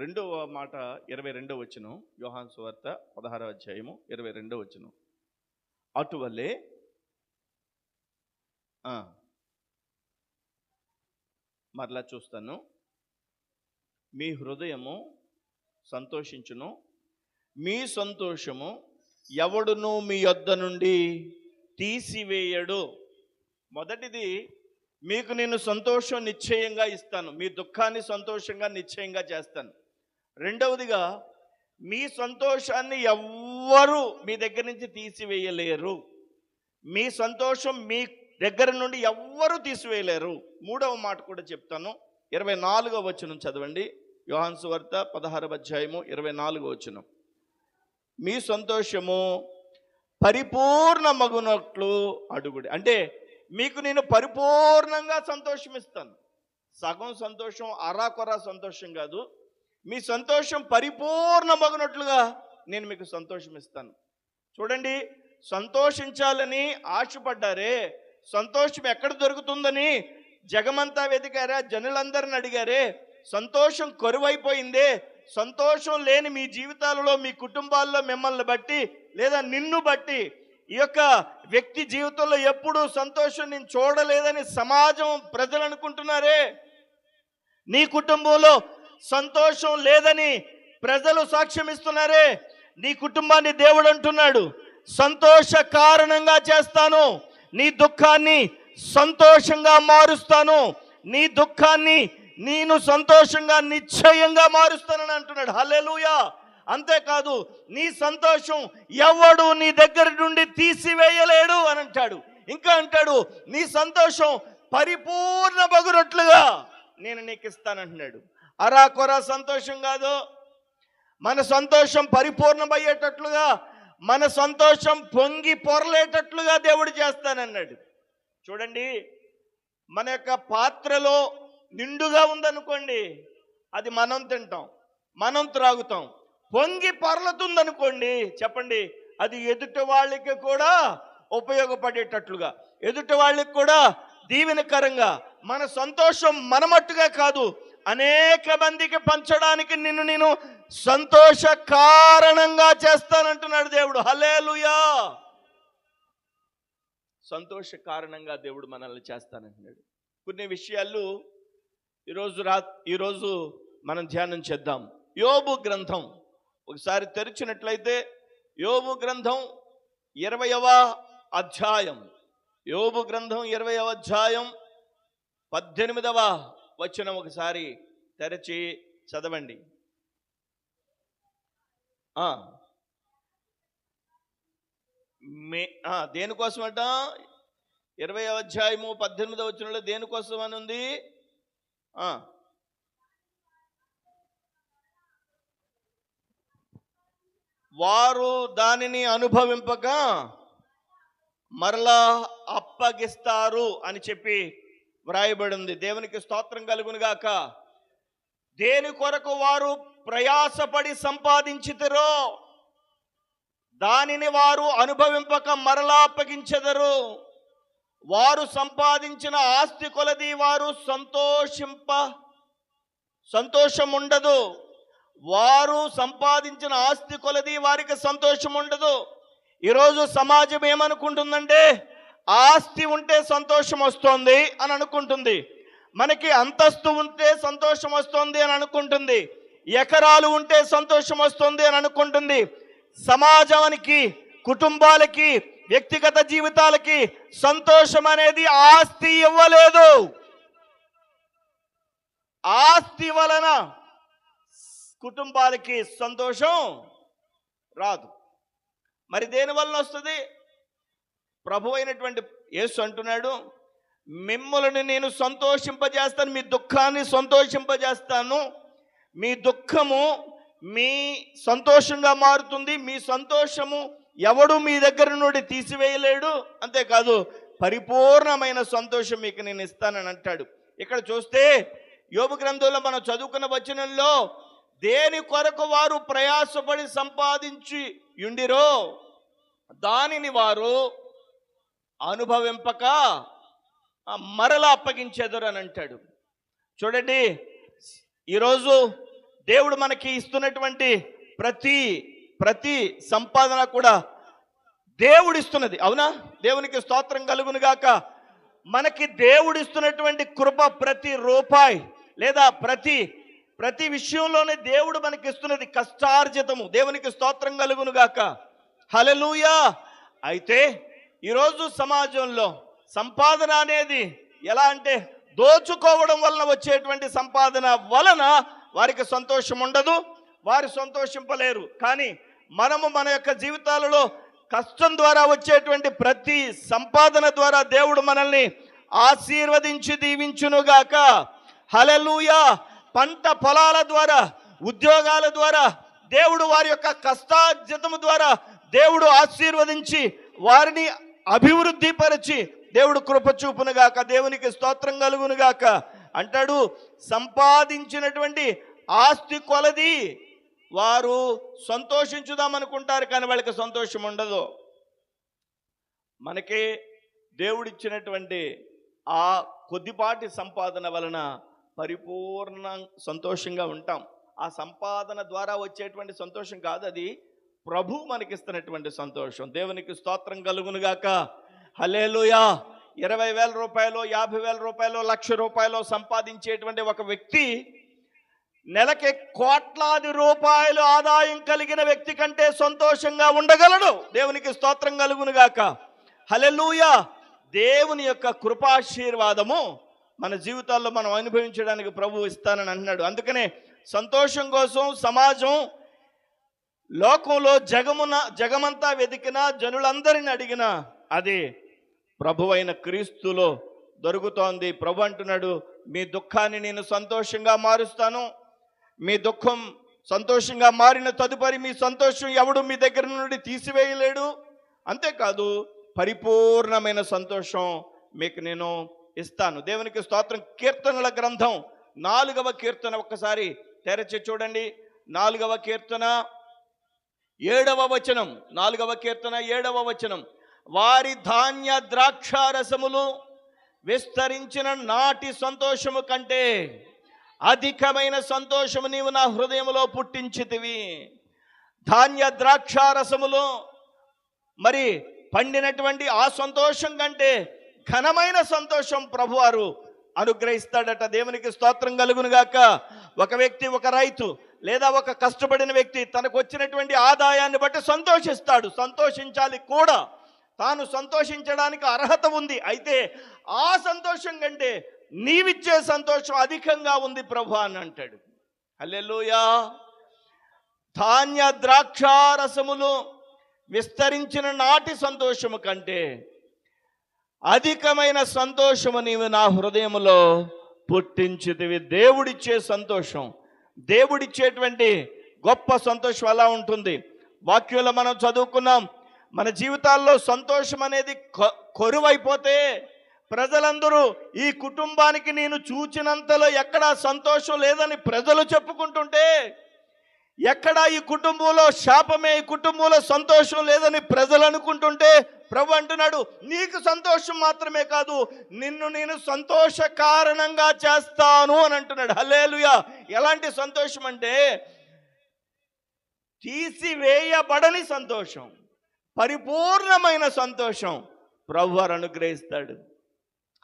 రెండవ మాట ఇరవై రెండవ వచ్చును యోహాన్ సువార్త పదహారవ అధ్యాయము ఇరవై రెండవ వచ్చును అటువలే మరలా చూస్తాను. మీ హృదయము సంతోషించును. మీ సంతోషము ఎవడును మీ యొద్ద నుండి తీసివేయడు. మొదటిది మీకు నేను సంతోషం నిశ్చయంగా ఇస్తాను. మీ దుఃఖాన్ని సంతోషంగా నిశ్చయంగా చేస్తాను. రెండవదిగా మీ సంతోషాన్ని ఎవ్వరు మీ దగ్గర నుంచి తీసివేయలేరు. మీ సంతోషం మీ దగ్గర నుండి ఎవ్వరు తీసివేయలేరు. మూడవ మాట కూడా చెప్తాను. ఇరవై నాలుగవ వచనం చదవండి. యోహాన్సు వార్త పదహారవ అధ్యాయము ఇరవై నాలుగో వచనం. మీ సంతోషము పరిపూర్ణ మగునట్లు అడుగుడి. అంటే మీకు నేను పరిపూర్ణంగా సంతోషం ఇస్తాను సగం సంతోషం అరాకొరా సంతోషం కాదు. మీ సంతోషం పరిపూర్ణమగునట్లుగా నేను మీకు సంతోషం ఇస్తాను చూడండి సంతోషించాలని ఆశపడ్డారే సంతోషం ఎక్కడ దొరుకుతుందని జగమంతా వెతికారా జనులందరిని అడిగారే సంతోషం కరువైపోయిందే సంతోషం లేని మీ జీవితాలలో మీ కుటుంబాల్లో మిమ్మల్ని బట్టి లేదా నిన్ను బట్టి ఈ యొక్క వ్యక్తి జీవితంలో ఎప్పుడూ సంతోషం నేను చూడలేదని సమాజం ప్రజలు అనుకుంటున్నారే. నీ కుటుంబంలో సంతోషం లేదని ప్రజలు సాక్ష్యం ఇస్తున్నారే. నీ కుటుంబాన్ని దేవుడు అంటున్నాడు. సంతోష కారణంగా చేస్తాను. నీ దుఃఖాన్ని సంతోషంగా మారుస్తాను. నీ దుఃఖాన్ని నేను సంతోషంగా నిశ్చయంగా మారుస్తానని అంటున్నాడు. హలెలుయా అంతేకాదు నీ సంతోషం ఎవడు నీ దగ్గర నుండి తీసివేయలేడు అని అంటాడు. ఇంకా అంటాడు నీ సంతోషం పరిపూర్ణ బగురొట్లుగా నేను నీకు ఇస్తానంటున్నాడు. అరా కొరా సంతోషం కాదు. మన సంతోషం పరిపూర్ణమయ్యేటట్లుగా మన సంతోషం పొంగి పొరలేటట్లుగా దేవుడు చేస్తానన్నాడు. చూడండి మన యొక్క పాత్రలో నిండుగా ఉందనుకోండి అది మనం తింటాం మనం త్రాగుతాం. పొంగి పొరలుతుందనుకోండి చెప్పండి అది ఎదుటి వాళ్ళకి కూడా ఉపయోగపడేటట్లుగా ఎదుటి వాళ్ళకి కూడా దీవెనకరంగా మన సంతోషం మనమట్టుగా కాదు అనేక మందికి పంచడానికి నిన్ను నేను సంతోష కారణంగా చేస్తానంటున్నాడు దేవుడు. హలేలుయా సంతోష కారణంగా దేవుడు మనల్ని చేస్తానంటున్నాడు. కొన్ని విషయాలు ఈరోజు రా ఈరోజు మనం ధ్యానం చేద్దాం. యోబు గ్రంథం. ఒకసారి తెరిచినట్లయితే యోబు గ్రంథం ఇరవయవ అధ్యాయం. యోబు గ్రంథం ఇరవయవ అధ్యాయం పద్దెనిమిదవ వచ్చిన ఒకసారి తెరచి చదవండి. మే దేనికోసమట? ఇరవై అధ్యాయము పద్దెనిమిది వచనంలో దేనికోసం అని ఉంది? వారు దానిని అనుభవింపక మరలా అప్పగిస్తారు అని చెప్పి వ్రాయబడింది. దేవునికి స్తోత్రం కలుగునుగాక దేని కొరకు వారు ప్రయాసపడి సంపాదించితరో దానిని వారు అనుభవింపక మరలా అప్పగించెదరు. వారు సంపాదించిన ఆస్తి కొలది వారు సంతోషింప సంతోషం ఉండదు వారు సంపాదించిన ఆస్తి కొలది వారికి సంతోషం ఉండదు ఈరోజు సమాజం ఏమనుకుంటుందంటే ఆస్తి ఉంటే సంతోషం వస్తుంది అని అనుకుంటుంది. మనకి అంతస్తు ఉంటే సంతోషం వస్తుంది అని అనుకుంటుంది. ఎకరాలు ఉంటే సంతోషం వస్తుంది అని అనుకుంటుంది. సమాజానికి కుటుంబాలకి వ్యక్తిగత జీవితాలకి సంతోషం అనేది ఆస్తి ఇవ్వలేదు. ఆస్తి వలన కుటుంబాలకి సంతోషం రాదు. మరి దేని వలన వస్తుంది? ప్రభు అయినటువంటి యేసు అంటున్నాడు మిమ్మల్ని నేను సంతోషింపజేస్తాను మీ దుఃఖాన్ని సంతోషింపజేస్తాను. మీ దుఃఖము మీ సంతోషంగా మారుతుంది మీ సంతోషము ఎవడు మీ దగ్గర నుండి తీసివేయలేడు. అంతేకాదు పరిపూర్ణమైన సంతోషం మీకు నేను ఇస్తానని అంటాడు. ఇక్కడ చూస్తే యోగ గ్రంథంలో మనం చదువుకున్న వచనంలో దేని కొరకు వారు ప్రయాసపడి సంపాదించి ఉండిరో దానిని వారు అనుభవింపక మరలా అప్పగించేదరు అని అంటాడు. చూడండి ఈరోజు దేవుడు మనకి ఇస్తున్నటువంటి ప్రతి ప్రతి సంపాదన కూడా దేవుడు ఇస్తున్నది. అవునా? దేవునికి స్తోత్రం కలుగును గాక. మనకి దేవుడు ఇస్తున్నటువంటి కృప ప్రతి రూపాయి లేదా ప్రతి ప్రతి విషయంలోనే దేవుడు మనకి ఇస్తున్నది కష్టార్జితము. దేవునికి స్తోత్రం కలుగును గాక. హలలుయా అయితే ఈరోజు సమాజంలో సంపాదన అనేది ఎలా అంటే దోచుకోవడం వలన వచ్చేటువంటి సంపాదన వలన వారికి సంతోషం ఉండదు వారు సంతోషింపలేరు. కానీ మనము మన యొక్క జీవితాలలో కష్టం ద్వారా వచ్చేటువంటి ప్రతి సంపాదన ద్వారా దేవుడు మనల్ని ఆశీర్వదించి దీవించునుగాక. హలలుయా పంట పొలాల ద్వారా ఉద్యోగాల ద్వారా దేవుడు వారి యొక్క కష్టార్జితము ద్వారా దేవుడు ఆశీర్వదించి వారిని అభివృద్ధి పరిచి దేవుడు కృప చూపునుగాక దేవునికి స్తోత్రం కలుగునుగాక అంటాడు. సంపాదించినటువంటి ఆస్తి కొలది వారు సంతోషించుదామనుకుంటారు కానీ వాళ్ళకి సంతోషం ఉండదు. మనకి దేవుడిచ్చినటువంటి ఆ కొద్దిపాటి సంపాదన వలన పరిపూర్ణ సంతోషంగా ఉంటాం. ఆ సంపాదన ద్వారా వచ్చేటువంటి సంతోషం కాదు అది. ప్రభు మనకిస్తున్నటువంటి సంతోషం. దేవునికి స్తోత్రం కలుగునుగాక. హలేలుయా ఇరవై వేల రూపాయలు యాభై వేల రూపాయలు లక్ష రూపాయలు సంపాదించేటువంటి ఒక వ్యక్తి నెలకి కోట్లాది రూపాయలు ఆదాయం కలిగిన వ్యక్తి కంటే సంతోషంగా ఉండగలడు. దేవునికి స్తోత్రం కలుగునుగాక. హలెలుయా దేవుని యొక్క కృపాశీర్వాదము మన జీవితాల్లో మనం అనుభవించడానికి ప్రభు ఇస్తానని అంటున్నాడు అందుకనే సంతోషం కోసం సమాజం లోకంలో జగమున జగమంతా వెతికినా జనులందరిని అడిగినా అది ప్రభువైన క్రీస్తులో దొరుకుతోంది. ప్రభు అంటున్నాడు మీ దుఃఖాన్ని నేను సంతోషంగా మారుస్తాను. మీ దుఃఖం సంతోషంగా మారిన తదుపరి మీ సంతోషం ఎవడు మీ దగ్గర నుండి తీసివేయలేడు. అంతేకాదు పరిపూర్ణమైన సంతోషం మీకు నేను ఇస్తాను. దేవునికి స్తోత్రం. కీర్తనల గ్రంథం నాలుగవ కీర్తన ఒక్కసారి తెరచి చూడండి. నాలుగవ కీర్తన ఏడవ వచనం నాలుగవ కీర్తన ఏడవ వచనం. వారి ధాన్య ద్రాక్షారసములు విస్తరించిన నాటి సంతోషము కంటే అధికమైన సంతోషము నీవు నా హృదయములో పుట్టించితివి. ధాన్య ద్రాక్షారసములు మరి పండినటువంటి ఆ సంతోషం కంటే ఘనమైన సంతోషం ప్రభువారు అనుగ్రహిస్తాడట. దేవునికి స్తోత్రం కలుగునుగాక. ఒక వ్యక్తి ఒక రైతు లేదా ఒక కష్టపడిన వ్యక్తి తనకు వచ్చినటువంటి ఆదాయాన్ని బట్టి సంతోషిస్తాడు సంతోషించాలి కూడా. తాను సంతోషించడానికి అర్హత ఉంది. అయితే ఆ సంతోషం కంటే నీవిచ్చే సంతోషం అధికంగా ఉంది ప్రభు అని అంటాడు. అల్లెలుయా ధాన్య ద్రాక్షారసములు విస్తరించిన నాటి సంతోషము కంటే అధికమైన సంతోషము నీవు నా హృదయములో పుట్టించితివి. దేవుడిచ్చే సంతోషం దేవుడిచ్చేటువంటి గొప్ప సంతోషం ఎలా ఉంటుంది. వాక్యంలో మనం చదువుకున్నాం మన జీవితాల్లో సంతోషం అనేది కొరువైపోతే ప్రజలందరూ ఈ కుటుంబానికి నేను చూచినంతలో ఎక్కడా సంతోషం లేదని ప్రజలు చెప్పుకుంటుంటే ఎక్కడ ఈ కుటుంబంలో శాపమే ఈ కుటుంబంలో సంతోషం లేదని ప్రజలు అనుకుంటుంటే ప్రభు అంటున్నాడు నీకు సంతోషం మాత్రమే కాదు నిన్ను నేను సంతోష కారణంగా చేస్తాను అని అంటున్నాడు. హలేలుయా ఎలాంటి సంతోషం అంటే తీసివేయబడని సంతోషం పరిపూర్ణమైన సంతోషం ప్రభువారు అనుగ్రహిస్తాడు.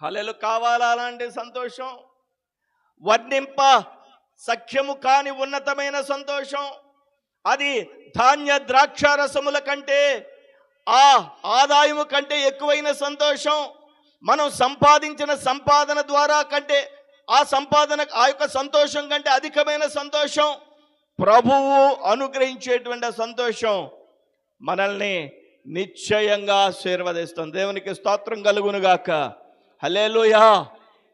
హలెలు కావాలా అలాంటి సంతోషం? వర్ణింప సఖ్యము కాని ఉన్నతమైన సంతోషం? అది ధాన్య ద్రాక్ష రసముల కంటే ఆ ఆదాయము కంటే ఎక్కువైన సంతోషం మనం సంపాదించిన సంపాదన ద్వారా కంటే ఆ సంపాదన ఆ యొక్క సంతోషం కంటే అధికమైన సంతోషం ప్రభువు అనుగ్రహించేటువంటి సంతోషం మనల్ని నిశ్చయంగా ఆశీర్వదిస్తుంది. దేవునికి స్తోత్రం కలుగునుగాక. హలేలుయా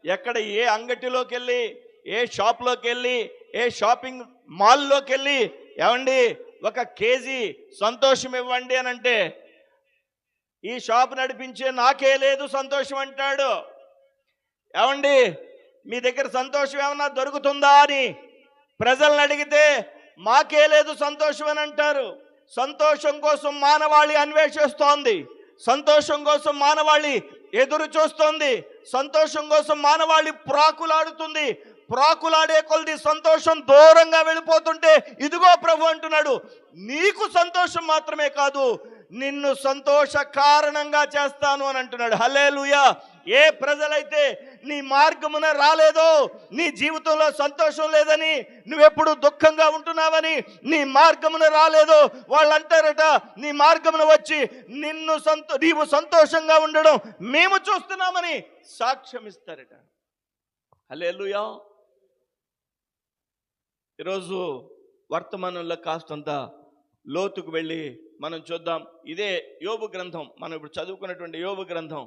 ఎక్కడ ఏ అంగటిలోకి వెళ్ళి ఏ షాప్లోకి వెళ్ళి ఏ షాపింగ్ మాల్లోకి వెళ్ళి ఏమండి ఒక కేజీ సంతోషం ఇవ్వండి అని అంటే ఈ షాప్ నడిపించే నాకే లేదు సంతోషం అంటాడు. ఏమండి? మీ దగ్గర సంతోషం ఏమన్నా దొరుకుతుందా అని ప్రజలను అడిగితే మాకే లేదు సంతోషం అని అంటారు. సంతోషం కోసం మానవాళి అన్వేషిస్తోంది. సంతోషం కోసం మానవాళి ఎదురు చూస్తోంది. సంతోషం కోసం మానవాళి ప్రాకులాడుతుంది. ప్రాకులాడే కొలది సంతోషం దూరంగా వెళ్ళిపోతుంటే ఇదిగో ప్రభు అంటున్నాడు నీకు సంతోషం మాత్రమే కాదు నిన్ను సంతోష కారణంగా చేస్తాను అని అంటున్నాడు. హలేలుయా ఏ ప్రజలైతే నీ మార్గమున రాలేదో నీ జీవితంలో సంతోషం లేదని నువ్వెప్పుడు దుఃఖంగా ఉంటున్నావని నీ మార్గమున రాలేదో వాళ్ళంటారట నీ మార్గమున వచ్చి నిన్ను సంతో నీవు సంతోషంగా ఉండడం మేము చూస్తున్నామని సాక్ష్యం ఇస్తారట హలేలుయా ఈరోజు వర్తమానంలో కాస్తంత లోతుకు వెళ్ళి మనం చూద్దాం. ఇదే యోబు గ్రంథం. మనం ఇప్పుడు చదువుకున్నటువంటి యోబు గ్రంథం.